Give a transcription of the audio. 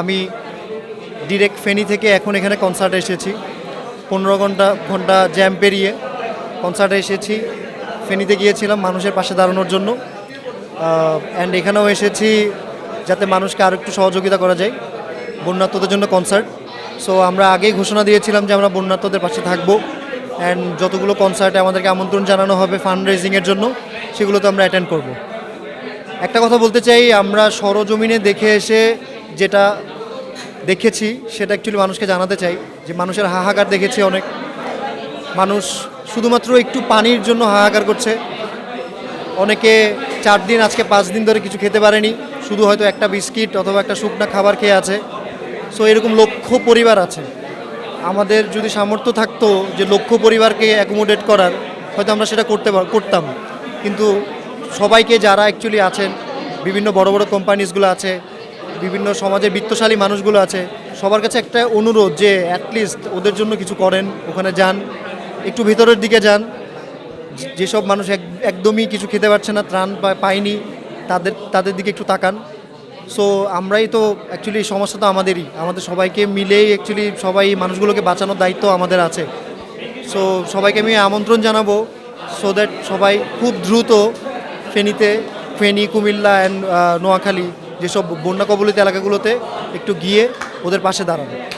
আমি ডিরেক্ট ফেনি থেকে এখন এখানে কনসার্টে এসেছি। পনেরো ঘণ্টা ঘণ্টা জ্যাম পেরিয়ে কনসার্টে এসেছি। ফেনিতে গিয়েছিলাম মানুষের পাশে দাঁড়ানোর জন্য। অ্যান্ড এখানেও এসেছি যাতে মানুষকে আরও একটু সহযোগিতা করা যায় বন্যাত্মদের জন্য কনসার্ট সো আমরা আগেই ঘোষণা দিয়েছিলাম যে আমরা বন্যাত্মদের পাশে থাকব। অ্যান্ড যতগুলো কনসার্টে আমাদেরকে আমন্ত্রণ জানানো হবে ফান্ড রেজিংয়ের জন্য, সেগুলোতে আমরা অ্যাটেন্ড করব। একটা কথা বলতে চাই, আমরা সরজমিনে দেখে এসে যেটা দেখেছি, সেটা অ্যাকচুয়ালি মানুষকে জানাতে চাই যে মানুষের হাহাকার দেখেছি অনেক। মানুষ শুধুমাত্র একটু পানির জন্য হাহাকার করছে। অনেকে চার দিন, আজকে পাঁচ দিন ধরে কিছু খেতে পারেনি, শুধু হয়তো একটা বিস্কিট অথবা একটা শুকনা খাবার খেয়ে আছে। সো এরকম লক্ষ পরিবার আছে। আমাদের যদি সামর্থ্য থাকতো যে লক্ষ পরিবারকে অ্যাকোমোডেট করার, হয়তো আমরা সেটা করতে করতাম। কিন্তু সবাইকে যারা অ্যাকচুয়ালি আছেন, বিভিন্ন বড় বড় কোম্পানিজগুলো আছে বিভিন্ন সমাজে বিত্তশালী মানুষগুলো আছে, সবার কাছে একটা অনুরোধ যে অ্যাটলিস্ট ওদের জন্য কিছু করেন, ওখানে যান, একটু ভিতরের দিকে যান। যেসব মানুষ এক, একদমই কিছু খেতে পারছে না, ত্রাণ পায়নি, তাদের তাদের দিকে একটু তাকান। সো আমরাই তো অ্যাকচুয়ালি সমস্যা তো আমাদেরই, আমাদের সবাইকে মিলেই অ্যাকচুয়ালি সবাই মানুষগুলোকে বাঁচানোর দায়িত্ব আমাদের আছে। সো সবাইকে আমি আমন্ত্রণ জানাব সো দ্যাট সবাই খুব দ্রুত ফেনীতে, ফেনী, কুমিল্লা অ্যান্ড নোয়াখালী যেসব বন্যা কবলিত এলাকাগুলোতে একটু গিয়ে ওদের পাশে দাঁড়াবে।